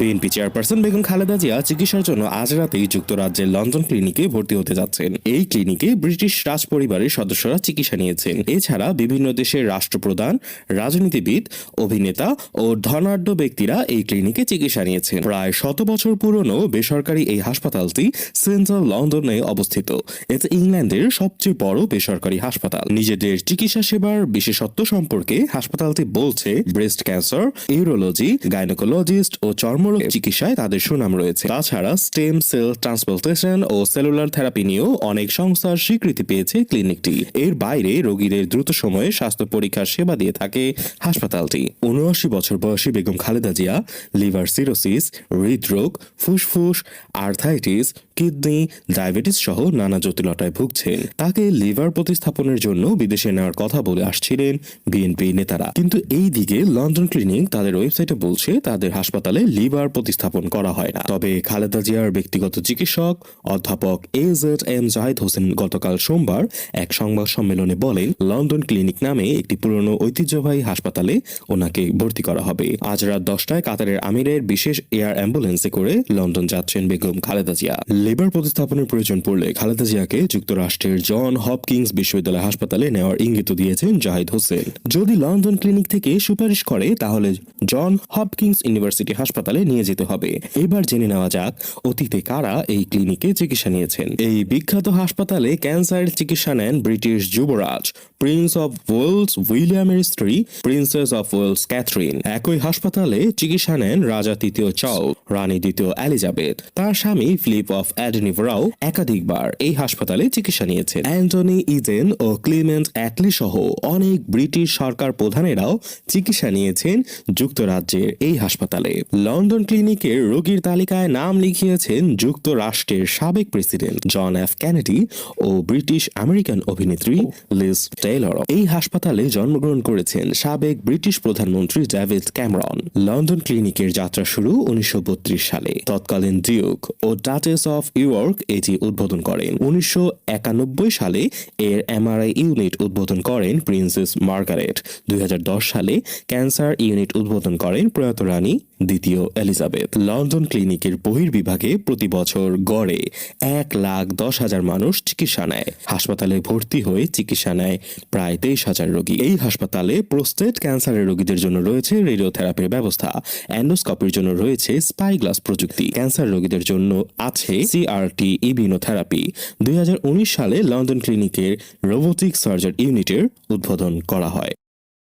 BNP chairperson Begum Khaleda Zia চিকিৎসার জন্য আজ রাতেই যুক্তরাজ্যের লন্ডন ক্লিনিকে ভর্তি হতে যাচ্ছেন। এই ক্লিনিকে ব্রিটিশ রাজ পরিবারের সদস্যরা চিকিৎসা নিয়েছেন। এছাড়া বিভিন্ন দেশের রাষ্ট্রপ্রধান, রাজনীতিবিদ, অভিনেতা ও ধনাঢ্য ব্যক্তিরা এই ক্লিনিকে চিকিৎসা নিয়েছেন। প্রায় শত বছর পুরনো বেসরকারি এই হাসপাতালটি সেন্ট্রাল লন্ডনে অবস্থিত। এতে ইংল্যান্ডের সবচেয়ে বড় বেসরকারি হাসপাতাল। নিজেদের চিকিৎসা সেবার বিশেষত্ব সম্পর্কে হাসপাতালটি বলছে, ব্রেস্ট ক্যান্সার, ইউরোলজি, গাইনোকোলজিস্ট ও চর্মরোগ চিকিৎসায় তাদের সুনাম রয়েছে। তাছাড়া স্টেম সেল ট্রান্সপ্লান্টেশন ও সেলুলার থেরাপি নিয়েও অনেক সংস্থার স্বীকৃতি পেয়েছে ক্লিনিকটি। এর বাইরে রোগীদের দ্রুত সময়ে স্বাস্থ্য পরীক্ষার সেবা দিয়ে থাকে হাসপাতালটি। উনআশি বছর বয়সী বেগম খালেদা জিয়া, লিভার সিরোসিস, হৃদরোগ, ফুসফুস, আর্থাইটিস, কিডনি, ডায়াবেটিস সহ নানা জটিলতায় ভুগছেন। তাকে লিভার প্রতিস্থাপনের জন্য বিদেশে নেওয়ার কথা বলে আসছিলেন বিএনপি নেতারা। কিন্তু এই দিকে লন্ডন ক্লিনিক তাদের ওয়েবসাইটে বলছে, তাদের হাসপাতালে লিভার প্রতিস্থাপন করা হয় না। তবে খালেদা জিয়ার ব্যক্তিগত চিকিৎসক অধ্যাপক A Z M Zahid Hossain গতকাল সোমবার এক সংবাদ সম্মেলনে বলেন, লন্ডন ক্লিনিক নামে একটি পুরনো ঐতিহ্যবাহী হাসপাতালে ওনাকে ভর্তি করা হবে। আজ রাত দশটায় কাতারের আমিরের বিশেষ এয়ার অ্যাম্বুলেন্সে করে লন্ডন যাচ্ছেন বেগম খালেদা জিয়া। লিভার প্রতিস্থাপনের প্রয়োজন পড়লে খালেদা জিয়াকে যুক্তরাষ্ট্রের জন হপকিংস বিশ্ববিদ্যালয় হাসপাতালে নেওয়ার ইঙ্গিত দিয়েছেন জাহিদ হোসেন। যদি লন্ডন ক্লিনিক থেকে সুপারিশ করে, তাহলে জন হপকিংস ইউনিভার্সিটি হাসপাতালে নিয়ে যেতে হবে। এবার জেনে নেওয়া যাক, অতীতে কারা এই ক্লিনিকে চিকিৎসা নিয়েছেন? এই বিখ্যাত হাসপাতালে ক্যান্সারের চিকিৎসা নেন ব্রিটিশ যুবরাজ, প্রিন্স অফ ওয়েলস উইলিয়ামের স্ত্রী, প্রিন্সেস অফ ওয়েলস ক্যাথরিন। একই হাসপাতালে চিকিৎসা নেন রাজা তৃতীয় চাও, রানী দ্বিতীয় এলিজাবেথ। তার স্বামী ফিলিপ অফ অ্যাডনিভরাও একাধিকবার এই হাসপাতালে চিকিৎসা নিয়েছেন। অ্যান্টনি ইজেন ও ক্লিমেন্ট অ্যাটলি সহ অনেক ব্রিটিশ সরকার প্রধানেরাও চিকিৎসা নিয়েছেন যুক্তরাজ্যের এই হাসপাতালে। লন্ডন ক্লিনিকের রোগীর তালিকায় নাম লিখিয়েছেন যুক্তরাষ্ট্রের সাবেক প্রেসিডেন্ট জন এফ ক্যানেডি ও ব্রিটিশ আমেরিকান অভিনেত্রী লিজ টেইলর। এই হাসপাতালে জন্মগ্রহণ করেছেন সাবেক ব্রিটিশ প্রধানমন্ত্রী ডেভিড ক্যামেরন। লন্ডন ক্লিনিকের যাত্রা শুরু উনিশশো সালে। তৎকালীন ডিউক ও ডাচেস অফ ইয়র্ক এটি উদ্বোধন করেন। উনিশশো একানব্বই সালে এর এমআরআই ইউনিট উদ্বোধন করেন প্রিন্সেস মার্গারেট। দুই হাজার দশ সালে ক্যান্সার ইউনিট উদ্বোধন করেন প্রয়াত রানী দ্বিতীয় এলিজাবেথ লন্ডন ক্লিনিকের বহির্বিভাগে প্রতি বছর গড়ে এক লাখ দশ হাজার মানুষ চিকিৎসা নেয়। হাসপাতালে ভর্তি হয়ে চিকিৎসা নেয় প্রায় তেইশ হাজার রোগী। এই হাসপাতালে প্রোস্টেট ক্যান্সারের রোগীদের জন্য রয়েছে রেডিওথেরাপির ব্যবস্থা। অ্যান্ডোস্কোপির জন্য রয়েছে স্পাইগ্লাস প্রযুক্তি। ক্যান্সার রোগীদের জন্য আছে সিআরটি ইমিউনোথেরাপি। দুই সালে লন্ডন ক্লিনিকের রোবোটিক সার্জার ইউনিটের উদ্বোধন করা হয়।